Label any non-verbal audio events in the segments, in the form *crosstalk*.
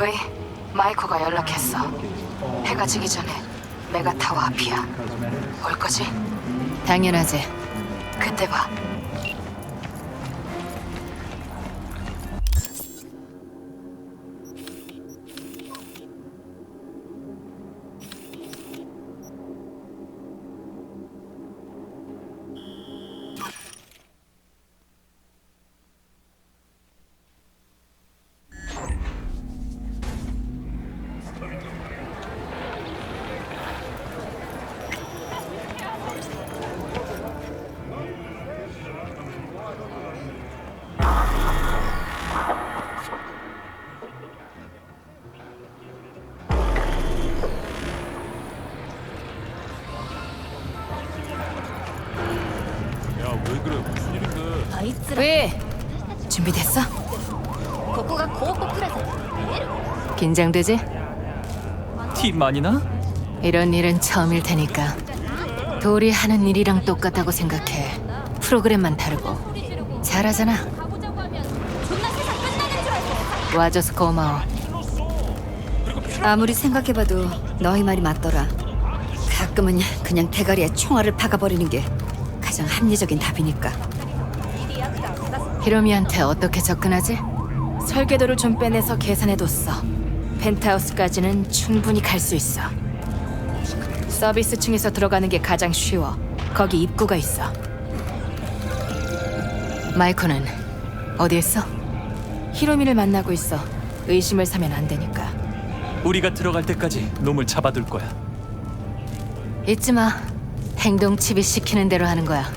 왜? 마이코가 연락했어. 해가 지기 전에 메가타워 앞이야. 올 거지? 당연하지. 그때 봐. 왜 그래 무슨 일인데 あいつら 왜? 준비됐어? ここが広告プラザ見える 긴장되지? 티 많이 나? 이런 일은 처음일 테니까. 돌이 하는 일이랑 똑같다고 생각해. 프로그램만 다르고. 잘하잖아. 가보자고 하면 존나 세상 끝나는 줄 알고 와줘서 고마워. 아무리 생각해봐도 너희 말이 맞더라. 가끔은 그냥 대가리에 총알을 박아버리는 게 가장 합리적인 답이니까. 히로미한테 어떻게 접근하지? 설계도를 좀 빼내서 계산해뒀어. 펜트하우스까지는 충분히 갈 수 있어. 서비스 층에서 들어가는 게 가장 쉬워. 거기 입구가 있어. 마이코는 어디 있어? 히로미를 만나고 있어. 의심을 사면 안 되니까. 우리가 들어갈 때까지 놈을 잡아둘 거야 잊지 마. 행동 칩이 시키는 대로 하는 거야.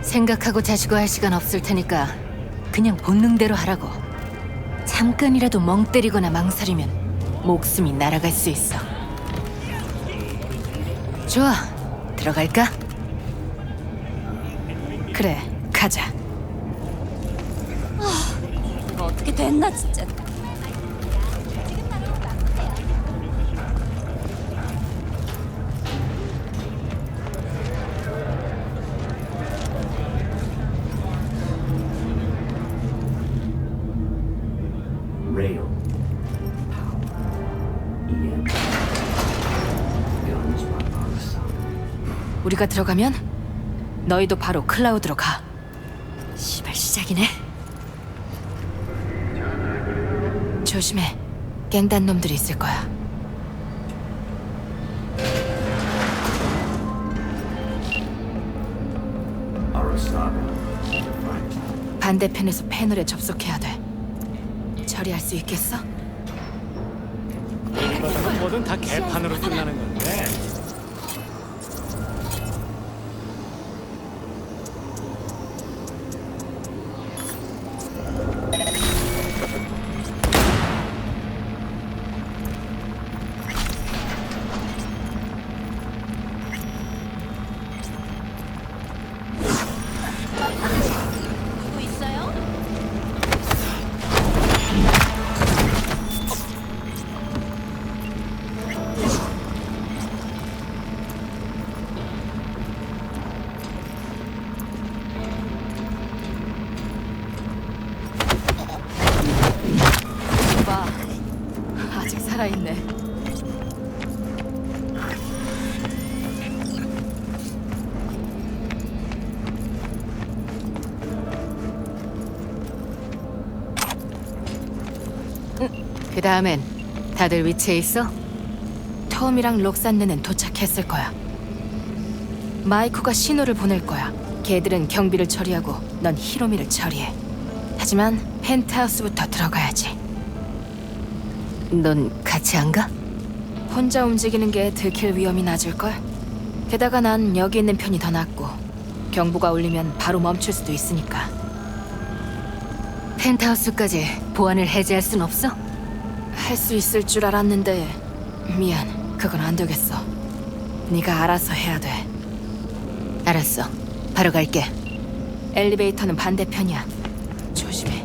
생각하고 자시고 할 시간 없을 테니까 그냥 본능대로 하라고. 잠깐이라도 멍 때리거나 망설이면 목숨이 날아갈 수 있어. 좋아. 들어갈까? 그래, 가자. 이거 어떻게 됐나 진짜 rail, power, EM, guns by our side. 우리가 들어가면 너희도 바로 클라우드로 가. 시발 시작이네. 조심해. 갱단 놈들이 있을 거야. Arasaka, right. 반대편에서 패널에 접속해야 돼. 처리할 수 있겠어? 뭐든 다 개판으로 끝나는 건데 살아있네. 그 다음엔 다들 위치에 있어? 톰이랑 록산느는 도착했을 거야. 마이코가 신호를 보낼 거야. 걔들은 경비를 처리하고 넌 히로미를 처리해. 하지만 펜트하우스부터 들어가야지. 넌 같이 안 가? 혼자 움직이는 게 들킬 위험이 낮을걸? 게다가 난 여기 있는 편이 더 낫고 경보가 울리면 바로 멈출 수도 있으니까 펜트하우스까지 보안을 해제할 순 없어? 할 수 있을 줄 알았는데 미안 그건 안 되겠어 네가 알아서 해야 돼 알았어. 바로 갈게. 엘리베이터는 반대편이야 조심해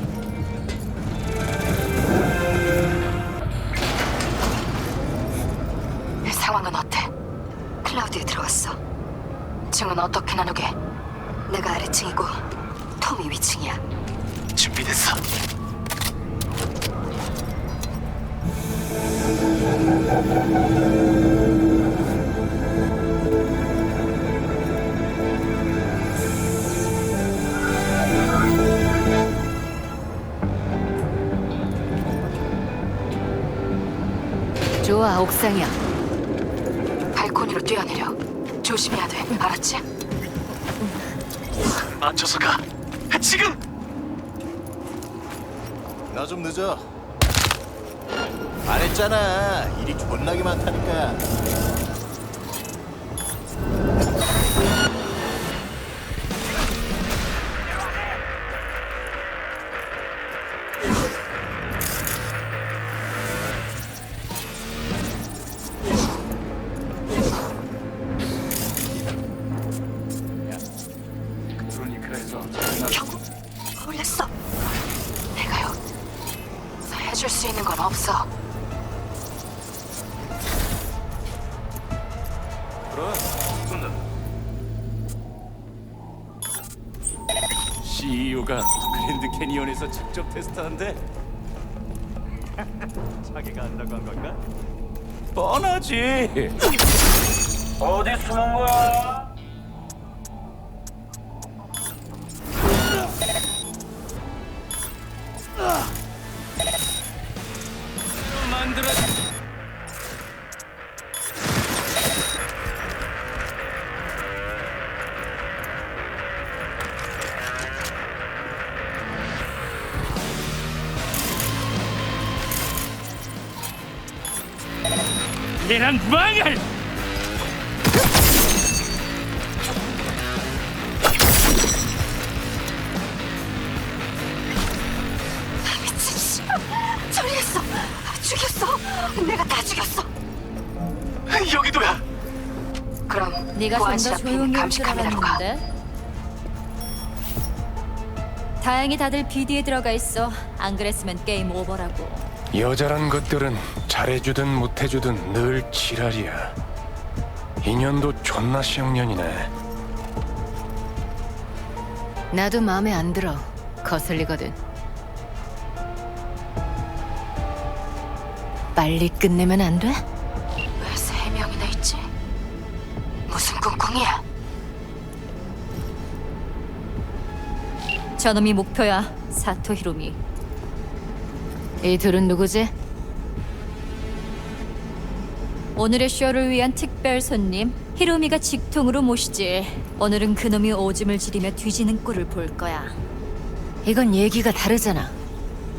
층은 어떻게 나누게? 내가 아래층이고 톰이 위층이야. 준비됐어 좋아, 옥상이야. 알았지? 맞춰서 가. 지금. 나 좀 늦어. 안 했잖아. 일이 존나게 많다니까. 그랜드 캐니언에서 직접 테스트한대. *laughs* 자기가 한다고 한 건가? 뻔하지. 어디 숨은 거야? 이런 망할! 미친 씨. 처리했어. 죽였어. 내가 다 죽였어. 여기도야. 그럼 네가 보안 좀더 시합 조용히 할 감시 줄 카메라로 가. 알았는데. 다행히 다들 BD에 들어가 있어. 안 그랬으면 게임 오버라고. 여자란 것들은 잘해주든 못해주든 늘 지랄이야. 인연도 존나 시학년이네. 나도 마음에 안 들어. 거슬리거든. 빨리 끝내면 안 돼? 왜 세 명이나 있지? 무슨 꿍꿍이야? 저놈이 목표야. 사토 히로미. 이 둘은 누구지? 오늘의 쇼를 위한 특별 손님 히로미가 직통으로 모시지. 오늘은 그놈이 오줌을 지리며 뒤지는 꼴을 볼 거야. 이건 얘기가 다르잖아.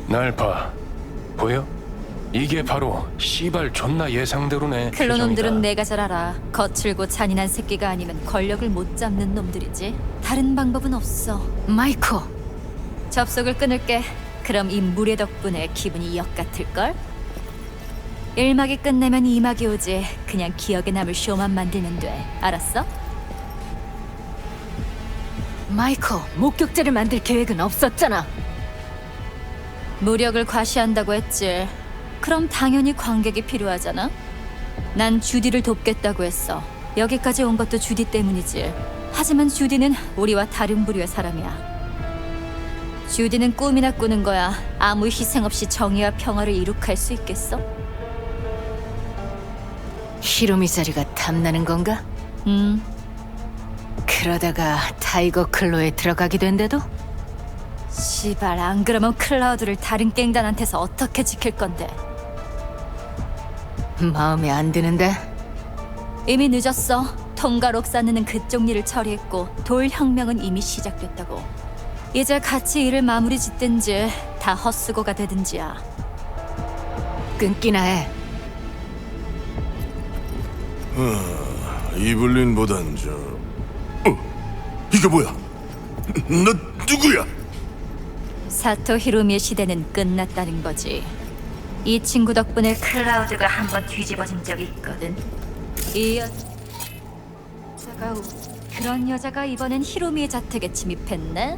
날 봐. 보여? 이게 바로 씨발 존나 예상대로네. 클로놈들은 표정이다. 내가 잘 알아. 거칠고 잔인한 새끼가 아니면 권력을 못 잡는 놈들이지. 다른 방법은 없어. 마이코. 접속을 끊을게. 그럼 이 무례 덕분에 기분이 역 같을걸? 일막이 끝내면 이막이 오지. 그냥 기억에 남을 쇼만 만들면 돼. 알았어? 마이코, 목격자를 만들 계획은 없었잖아. 무력을 과시한다고 했지. 그럼 당연히 관객이 필요하잖아. 난 주디를 돕겠다고 했어. 여기까지 온 것도 주디 때문이지. 하지만 주디는 우리와 다른 부류의 사람이야. 주디는 꿈이나 꾸는 거야. 아무 희생 없이 정의와 평화를 이룩할 수 있겠어? 히로미 자리가 탐나는 건가? 음. 그러다가 타이거 클로에 들어가게 된대도? 시발 안 그러면 클라우드를 다른 깽단한테서 어떻게 지킬 건데? 마음에 안 드는데? 이미 늦었어. 통과 록사느는 그쪽 일을 처리했고 돌 혁명은 이미 시작됐다고. 이제 같이 일을 마무리 짓든지 다 헛수고가 되든지야. 끊기나 해. 이블린보단 저... 어? 이게 뭐야? 너 누구야? 사토 히로미의 시대는 끝났다는 거지. 이 친구 덕분에 클라우드가 한 번 뒤집어진 적이 있거든. 이 여자가 그런 여자가 이번엔 히로미의 자택에 침입했네.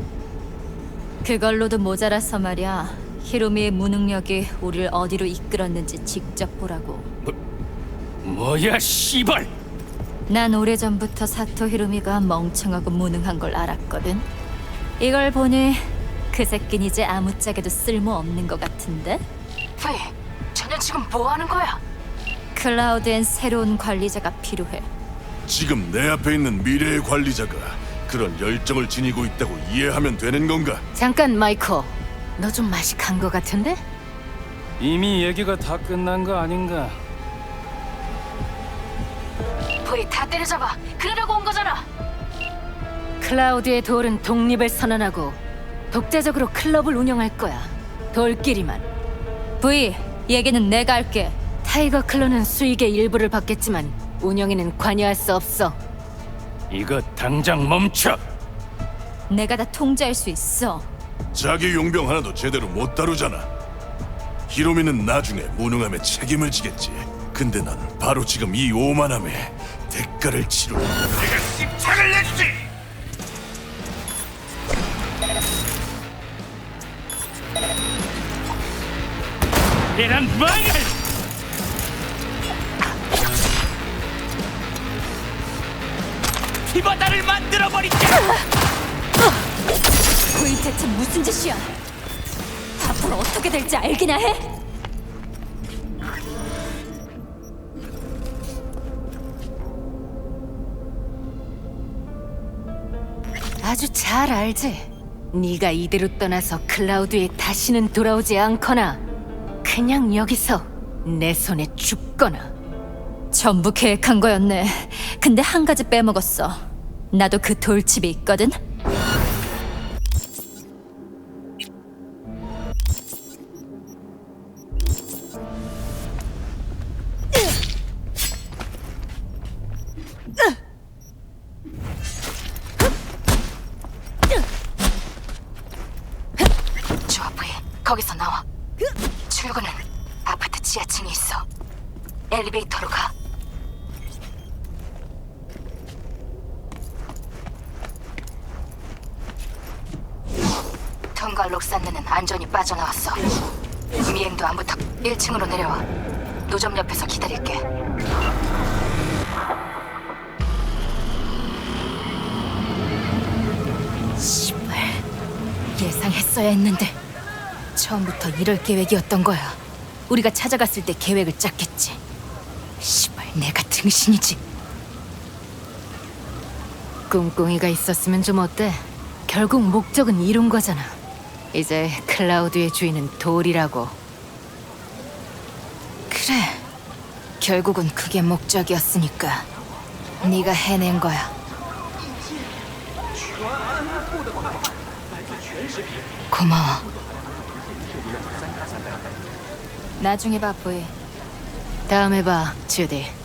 그걸로도 모자라서 말이야. 히로미의 무능력이 우리를 어디로 이끌었는지 직접 보라고. 뭐야 씨발. 난 오래전부터 사토 히로미가 멍청하고 무능한 걸 알았거든. 이걸 보니 그 새끼는 이제 아무짝에도 쓸모 없는 것 같은데? 왜? 쟤는 지금 뭐 하는 거야? 클라우드엔 새로운 관리자가 필요해. 지금 내 앞에 있는 미래의 관리자가 그런 열정을 지니고 있다고 이해하면 되는 건가? 잠깐 마이코. 너 좀 맛이 간거 같은데? 이미 얘기가 다 끝난 거 아닌가? 보이 다 때려잡아. 그러려고 온 거잖아. 클라우드의 돌은 독립을 선언하고 독자적으로 클럽을 운영할 거야. 돌끼리만. V, 얘기는 내가 할게. 타이거 클로는 수익의 일부를 받겠지만 운영에는 관여할 수 없어. 이거 당장 멈춰. 내가 다 통제할 수 있어. 자기 용병 하나도 제대로 못 다루잖아. 히로미는 나중에 무능함에 책임을 지겠지. 근데 난 바로 지금 이 오만함에 대가를 치르. 내가 씹착을 내주지. 이런 망할! 피바다를 만들어 버리자. V 대체 무슨 짓이야? 앞으로 어떻게 될지 알기나 해? 아주 잘 알지. 네가 이대로 떠나서 클라우드에 다시는 돌아오지 않거나 그냥 여기서 내 손에 죽거나 전부 계획한 거였네. 근데 한 가지 빼먹었어. 나도 그 돌집이 있거든. 거기서 나와. 출구는 아파트 지하층에 있어. 엘리베이터로 가. 통과 록산느는 안전히 빠져나왔어. 미행도 안 붙어 1층으로 내려와. 노점 옆에서 기다릴게. 씨발. 예상했어야 했는데 처음부터 이럴 계획이었던 거야. 우리가 찾아갔을 때 계획을 짰겠지. 시발 내가 등신이지. 꿍꿍이가 있었으면 좀 어때? 결국 목적은 이룬 거잖아. 이제 클라우드의 주인은 돌이라고. 그래. 결국은 그게 목적이었으니까 네가 해낸 거야. 고마워. 나중에 봐, 보이. 다음에 봐, 주디.